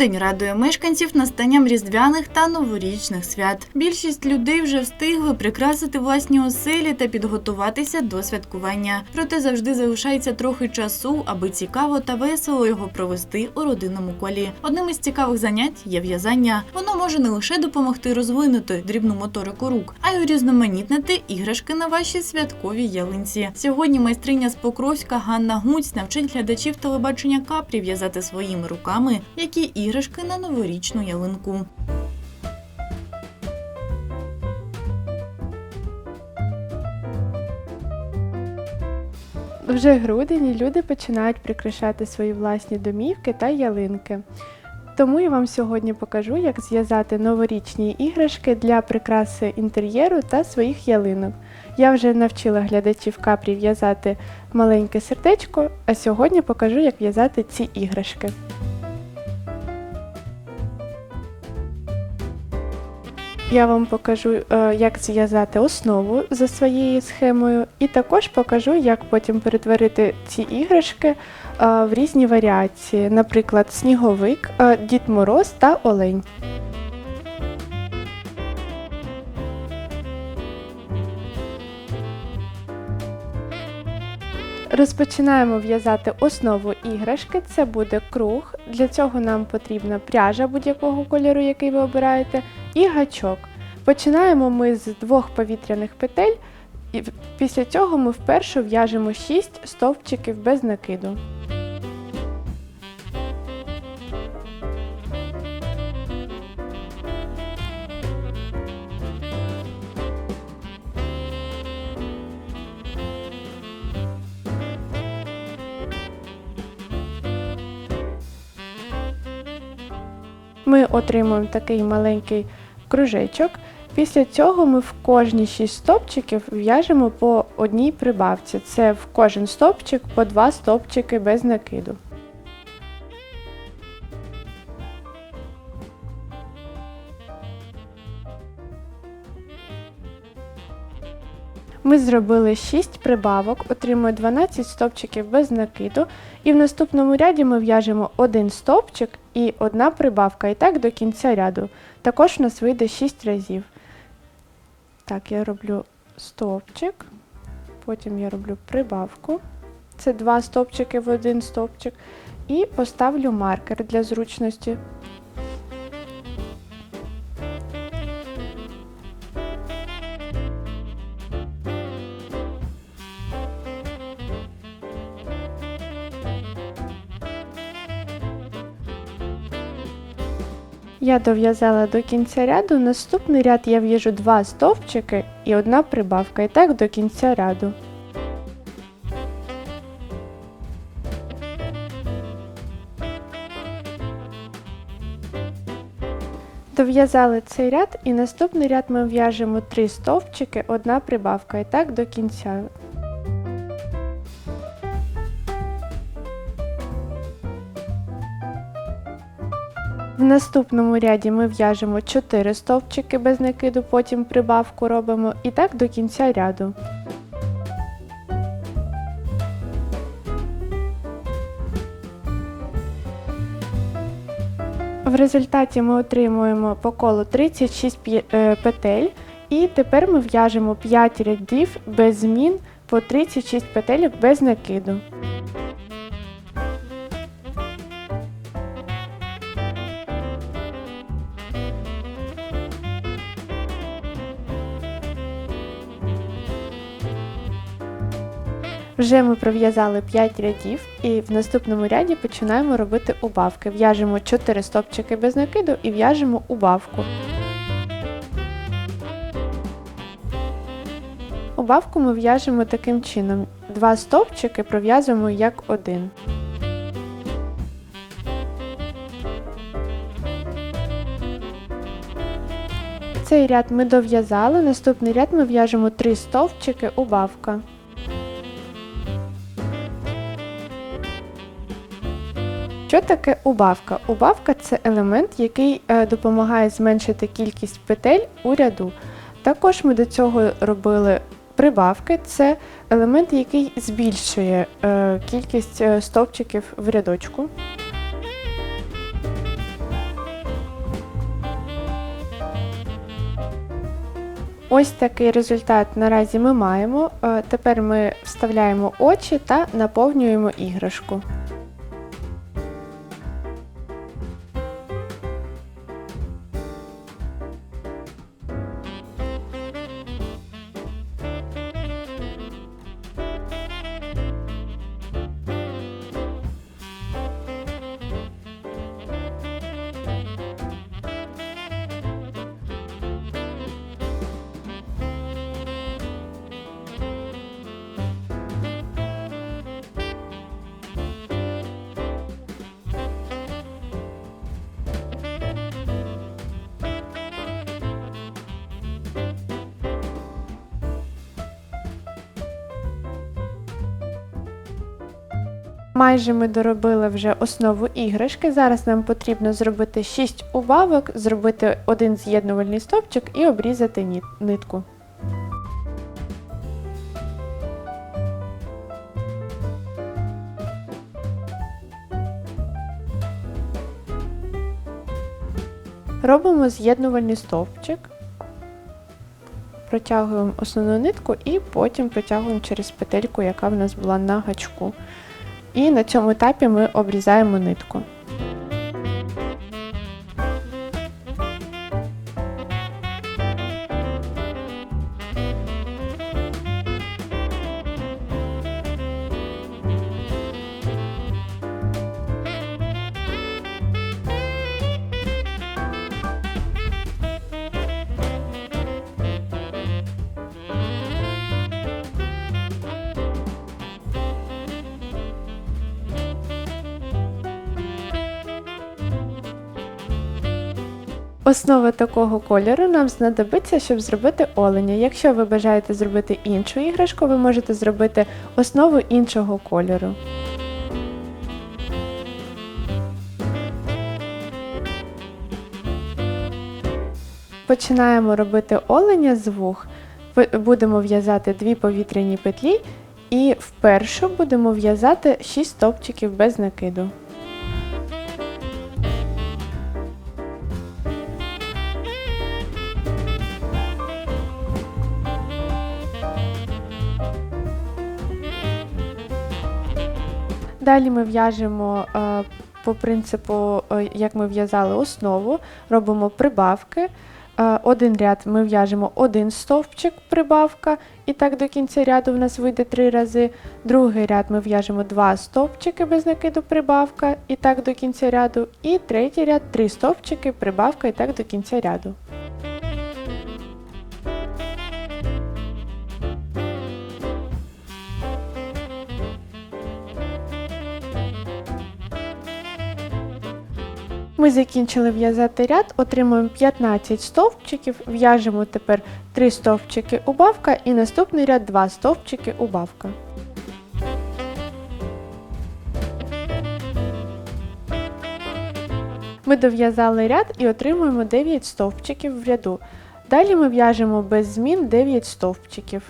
Грудень радує мешканців настанням різдвяних та новорічних свят. Більшість людей вже встигли прикрасити власні оселі та підготуватися до святкування. Проте завжди залишається трохи часу, аби цікаво та весело його провести у родинному колі. Одним із цікавих занять є в'язання. Воно може не лише допомогти розвинути дрібну моторику рук, а й урізноманітнити іграшки на вашій святковій ялинці. Сьогодні майстриня з Покровська Ганна Гуць навчить глядачів телебачення капрі в'язати своїми руками які іграшки на новорічну ялинку. Вже грудень люди починають прикрашати свої власні домівки та ялинки. Тому я вам сьогодні покажу, як зв'язати новорічні іграшки для прикраси інтер'єру та своїх ялинок. Я вже навчила глядачів капрі в'язати маленьке сердечко, а сьогодні покажу, як в'язати ці іграшки. Я вам покажу, е, як зв'язати основу за своєю схемою, і також покажу, як потім перетворити ці іграшки е, в різні варіації, наприклад, сніговик, е, Дід Мороз та Олень. Розпочинаємо в'язати основу іграшки. Це буде круг. Для цього нам потрібна пряжа будь-якого кольору, який ви обираєте, і гачок. Починаємо ми з двох повітряних петель, і після цього ми вперше в'яжемо 6 стовпчиків без накиду. Ми отримуємо такий маленький кружечок. Після цього ми в кожні 6 стопчиків в'яжемо по одній прибавці. Це в кожен стопчик по 2 стопчики без накиду. Ми зробили 6 прибавок, отримуємо 12 стопчиків без накиду. І в наступному ряді ми в'яжемо один стовпчик і одна прибавка. І так до кінця ряду. Також у нас вийде 6 разів. Так, я роблю стовпчик, потім я роблю прибавку. Це два стовпчики в один стовпчик. І поставлю маркер для зручності. Я дов'язала до кінця ряду. Наступний ряд я в'яжу два стовпчики і одна прибавка. І так до кінця ряду. Дов'язали цей ряд і наступний ряд ми в'яжемо три стовпчики, одна прибавка. І так до кінця. В наступному ряді ми в'яжемо 4 стовпчики без накиду, потім прибавку робимо і так до кінця ряду. В результаті ми отримуємо по колу 36 е, петель і тепер ми в'яжемо 5 рядів без змін по 36 петель без накиду. Вже ми пров'язали 5 рядів і в наступному ряді починаємо робити убавки. В'яжемо 4 стопчики без накиду і в'яжемо убавку. Убавку ми в'яжемо таким чином. Два стовпчики пров'язуємо як один. Цей ряд ми дов'язали, наступний ряд ми в'яжемо 3 стовпчики убавка. Що таке убавка? Убавка це елемент, який е, допомагає зменшити кількість петель у ряду. Також ми до цього робили прибавки, це елемент, який збільшує е, кількість е, стовпчиків в рядочку. Ось такий результат наразі ми маємо. Тепер ми вставляємо очі та наповнюємо іграшку. Майже ми доробили вже основу іграшки. Зараз нам потрібно зробити 6 убавок, зробити один з'єднувальний стовпчик і обрізати нитку. Робимо з'єднувальний стовпчик, протягуємо основну нитку і потім протягуємо через петельку, яка в нас була на гачку. І на цьому етапі ми обрізаємо нитку. Основа такого кольору нам знадобиться, щоб зробити оленя. Якщо ви бажаєте зробити іншу іграшку, ви можете зробити основу іншого кольору. Починаємо робити оленя з вух. Будемо в'язати дві повітряні петлі і в першу будемо в'язати 6 стовпчиків без накиду. Далі ми в'яжемо е, по принципу, е, як ми в'язали основу, робимо прибавки. Е, Один ряд ми в'яжемо один стовпчик прибавка, і так до кінця ряду в нас вийде три рази. Другий ряд ми в'яжемо два стовпчики без накиду прибавка, і так до кінця ряду. І третій ряд три стовпчики прибавка, і так до кінця ряду. Ми закінчили в'язати ряд, отримуємо 15 стовпчиків, в'яжемо тепер 3 стовпчики убавка і наступний ряд 2 стовпчики убавка. Ми дов'язали ряд і отримуємо 9 стовпчиків в ряду. Далі ми в'яжемо без змін 9 стовпчиків.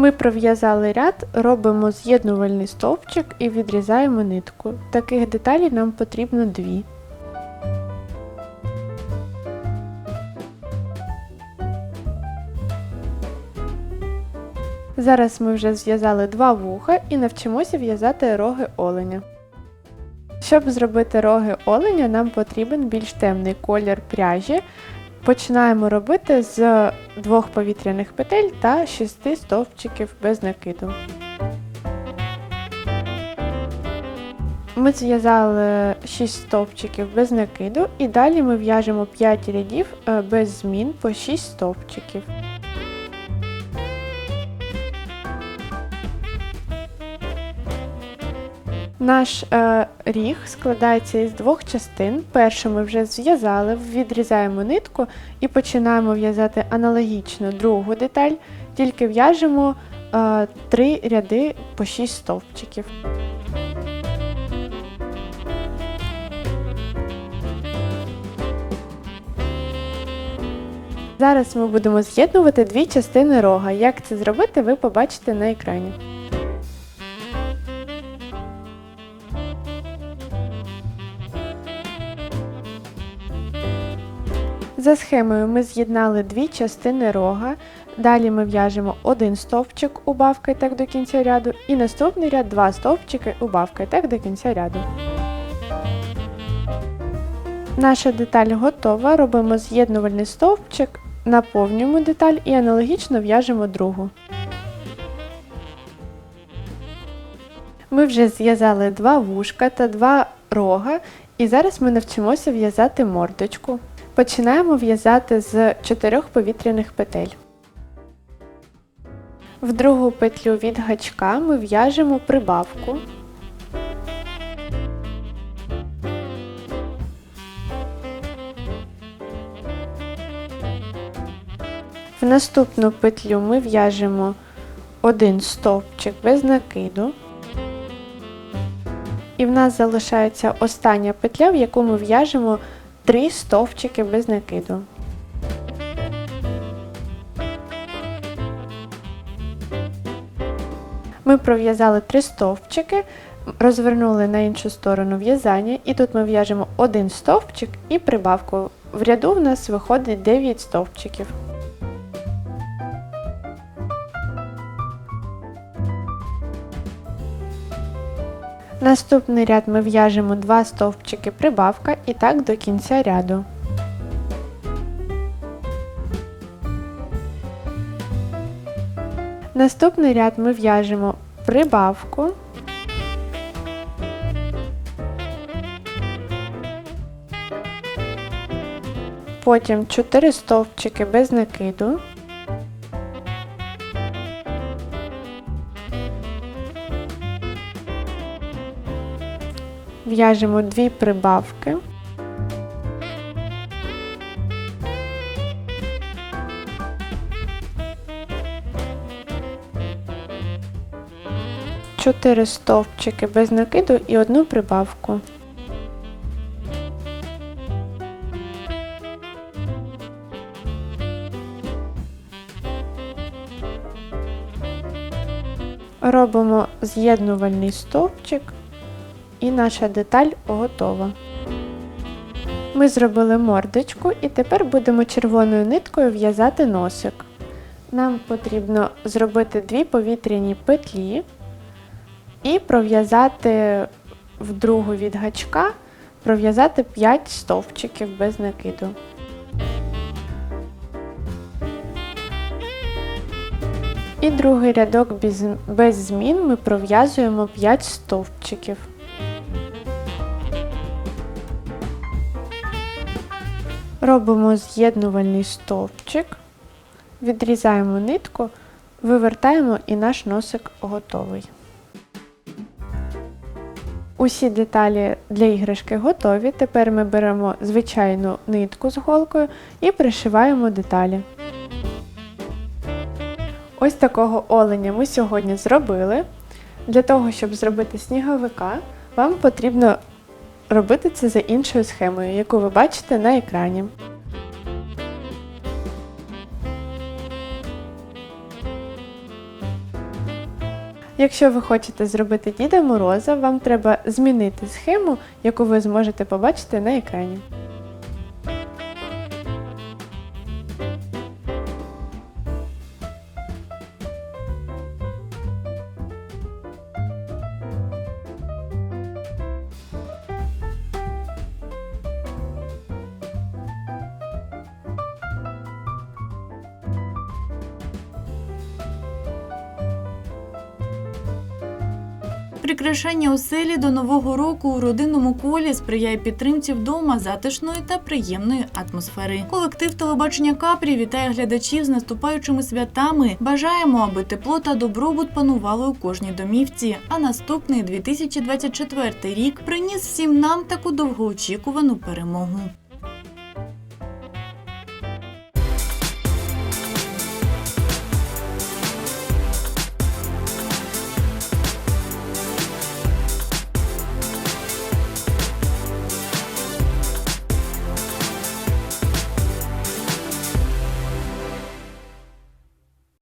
Ми пров'язали ряд, робимо з'єднувальний стовпчик і відрізаємо нитку. Таких деталей нам потрібно дві. Зараз ми вже зв'язали два вуха і навчимося в'язати роги оленя. Щоб зробити роги оленя, нам потрібен більш темний колір пряжі. Починаємо робити з двох повітряних петель та 6 стовпчиків без накиду. Ми зв'язали 6 стовпчиків без накиду і далі ми в'яжемо 5 рядів е, без змін по 6 стовпчиків. Наш е, ріг складається із двох частин. Першу ми вже зв'язали, відрізаємо нитку і починаємо в'язати аналогічно другу деталь, тільки в'яжемо е, три ряди по 6 стовпчиків. Зараз ми будемо з'єднувати дві частини рога. Як це зробити, ви побачите на екрані. За схемою ми з'єднали дві частини рога. Далі ми в'яжемо один стовпчик, убавка і до кінця ряду, і наступний ряд два стовпчики, убавка і до кінця ряду. Наша деталь готова. Робимо з'єднувальний стовпчик, наповнюємо деталь і аналогічно в'яжемо другу. Ми вже зв'язали два вушка та два рога, і зараз ми навчимося в'язати мордочку. Починаємо в'язати з чотирьох повітряних петель. В другу петлю від гачка ми в'яжемо прибавку. В наступну петлю ми в'яжемо один стовпчик без накиду. І в нас залишається остання петля, в яку ми в'яжемо 3 стовпчики без накиду. Ми пров'язали 3 стовпчики, розвернули на іншу сторону в'язання, і тут ми в'яжемо один стовпчик і прибавку. В ряду в нас виходить 9 стовпчиків. Наступний ряд ми в'яжемо 2 стовпчики прибавка і так до кінця ряду. Наступний ряд ми в'яжемо прибавку. Потім 4 стовпчики без накиду. В'яжемо дві прибавки. Чотири стовпчики без накиду і одну прибавку. Робимо з'єднувальний стовпчик і наша деталь готова. Ми зробили мордочку і тепер будемо червоною ниткою в'язати носик. Нам потрібно зробити дві повітряні петлі і пров'язати в другу від гачка, пров'язати 5 стовпчиків без накиду. І другий рядок без, змін ми пров'язуємо 5 стовпчиків. Робимо з'єднувальний стовпчик, відрізаємо нитку, вивертаємо і наш носик готовий. Усі деталі для іграшки готові. Тепер ми беремо звичайну нитку з голкою і пришиваємо деталі. Ось такого оленя ми сьогодні зробили. Для того, щоб зробити сніговика, вам потрібно робити це за іншою схемою, яку ви бачите на екрані. Якщо ви хочете зробити Діда Мороза, вам треба змінити схему, яку ви зможете побачити на екрані. Прикрашання оселі до нового року у родинному колі сприяє підтримці вдома затишної та приємної атмосфери. Колектив телебачення Капрі вітає глядачів з наступаючими святами. Бажаємо, аби тепло та добробут панували у кожній домівці. А наступний 2024 рік приніс всім нам таку довгоочікувану перемогу.